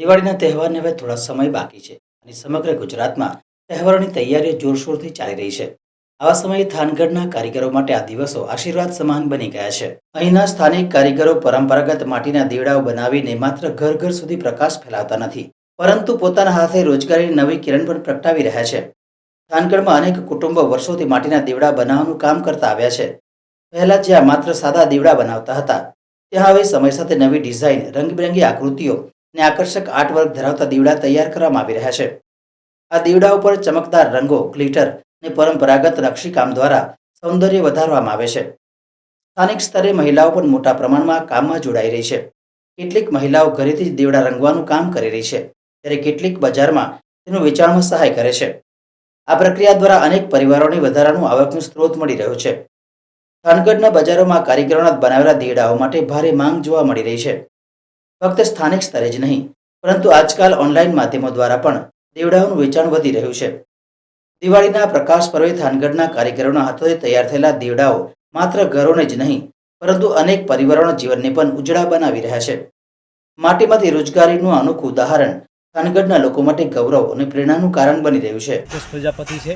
દિવાળીના તહેવારને હવે થોડા સમય બાકી છે અને સમગ્ર ગુજરાતમાં તહેવારોની તૈયારીઓ જોરશોરથી ચાલી રહી છે. આવા સમયે થાનગઢના કારીગરો માટે આ દિવસો આશીર્વાદ સમાન બની ગયા છે. અહીંના સ્થાનિક કારીગરો પરંપરાગત માટીના દીવડાઓ બનાવીને માત્ર ઘર ઘર સુધી પ્રકાશ ફેલાવતા નથી, પરંતુ પોતાના હાથે રોજગારીની નવી કિરણ પણ પ્રગટાવી રહ્યા છે. થાનગઢમાં અનેક કુટુંબો વર્ષોથી માટીના દીવડા બનાવવાનું કામ કરતા આવ્યા છે. પહેલા જ્યાં માત્ર સાદા દીવડા બનાવતા હતા, ત્યાં હવે સમય સાથે નવી ડિઝાઇન, રંગબેરંગી આકૃતિઓ અને આકર્ષક આર્ટવર્ક ધરાવતા દીવડા તૈયાર કરવામાં આવી રહ્યા છે. આ દીવડા ઉપર ચમકદાર રંગો, ગ્લિટર અને પરંપરાગત નકશીકામ દ્વારા સૌંદર્ય વધારવામાં આવે છે. સ્થાનિક સ્તરે મહિલાઓ પણ મોટા પ્રમાણમાં કામમાં જોડાઈ રહી છે. કેટલીક મહિલાઓ ઘરેથી જ દીવડા રંગવાનું કામ કરી રહી છે, ત્યારે કેટલીક બજારમાં તેનું વેચાણમાં સહાય કરે છે. આ પ્રક્રિયા દ્વારા અનેક પરિવારોને વધારાનું આવકનું સ્ત્રોત મળી રહ્યો છે. થાનગઢના બજારોમાં કારીગરોના બનાવેલા દીવડાઓ માટે ભારે માંગ જોવા મળી રહી છે. ફક્ત સ્થાનિક સ્તરે જ નહીં, પરંતુ આજકાલ ઓનલાઈન માધ્યમો દ્વારા પણ દીવડાઓનું વેચાણ વધી રહ્યું છે. દિવાળીના પ્રકાશ પર્વે થાનગઢના કારીગરોના હાથોથી તૈયાર થયેલા દીવડાઓ માત્ર ઘરોને જ નહીં, પરંતુ અનેક પરિવારોના જીવનને પણ ઉજળા બનાવી રહ્યા છે. માટીમાંથી રોજગારીનું અનોખું ઉદાહરણ થાનગઢના લોકો માટે ગૌરવ અને પ્રેરણાનું કારણ બની રહ્યું છે. પ્રજાપતિ છે.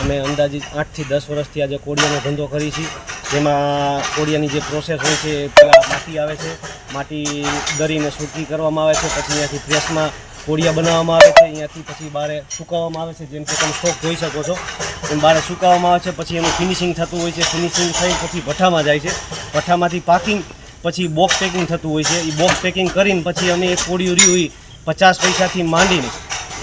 અમે અંદાજિત આઠથી દસ વર્ષથી આજે કોડિયાનો ધંધો કરી છીએ જેમાં કોડિયાની જે પ્રોસેસ હોય છે પહેલાં માટી આવે છે. માટી દરીને સૂકી કરવામાં આવે છે. પછી અહીંયાથી પ્રેસમાં કોડિયા બનાવવામાં આવે છે. અહીંયાથી પછી બારે સુકાવવામાં આવે છે. જેમ કે તમે સ્ટોક જોઈ શકો છો. એમ બારે સુકાવવામાં આવે છે. પછી એનું ફિનિશિંગ થતું હોય છે. ફિનિશિંગ થઈ પછી ભઠ્ઠામાં જાય છે. ભઠ્ઠામાંથી પાકિંગ પછી બોક્સ પેકિંગ થતું હોય છે. એ બોક્સ પેકિંગ કરીને પછી અમે એક કોડિયું રહ્યું પચાસ પૈસાથી માંડીને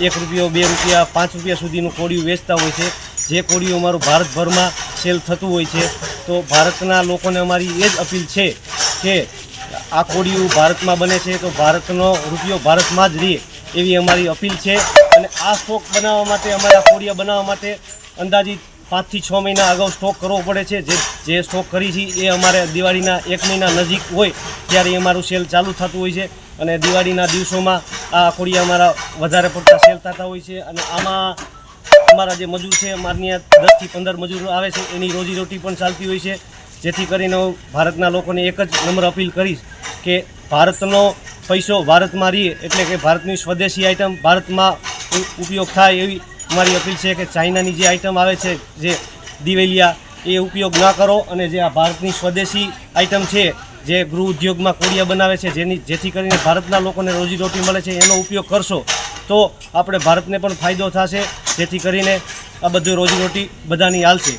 એક રૂપિયો, બે રૂપિયા, પાંચ રૂપિયા સુધીનું કોડિયું વેચતા હોય છે. જે કોળીઓ અમારું ભારતભરમાં સેલ થતું હોય છે, તો ભારતના લોકોને અમારી એ જ અપીલ છે કે આ કોળીઓ ભારતમાં બને છે, તો ભારતનો રૂપિયો ભારતમાં જ રહે એવી અમારી અપીલ છે. અને આ સ્ટોક બનાવવા માટે, અમારે આ કોડિયા બનાવવા માટે અંદાજિત પાંચથી છ મહિના અગાઉ સ્ટોક કરવો પડે છે. જે જે સ્ટોક કરી છે, એ અમારે દિવાળીના એક મહિના નજીક હોય ત્યારે અમારું સેલ ચાલુ થતું હોય છે. અને દિવાળીના દિવસોમાં આ કોડિયા અમારા વધારે પડતા સેલ થતા હોય છે. અને આમાં અમારા જે મજૂર છે અમારની ત્યાં દસથી પંદર મજૂર આવે છે, એની રોજીરોટી પણ ચાલતી હોય છે. જેથી કરીને હું ભારતના લોકોને એક જ નમ્ર અપીલ કરીશ કે ભારતનો પૈસો ભારતમાં રહીએ, એટલે કે ભારતની સ્વદેશી આઇટમ ભારતમાં ઉપયોગ થાય એવી અમારી અપીલ છે કે ચાઇનાની જે આઇટમ આવે છે, જે દિવેલિયા, એ ઉપયોગ ના કરો અને જે આ ભારતની સ્વદેશી આઇટમ છે, જે ગૃહ ઉદ્યોગમાં કોડિયા બનાવે છે, જેની, જેથી કરીને ભારતના લોકોને રોજીરોટી મળે છે, એનો ઉપયોગ કરશો. તો આપણે ભારતને પણ ફાયદો થશે. જેથી કરીને આ બધું રોજીરોટી બધાની હાલશે.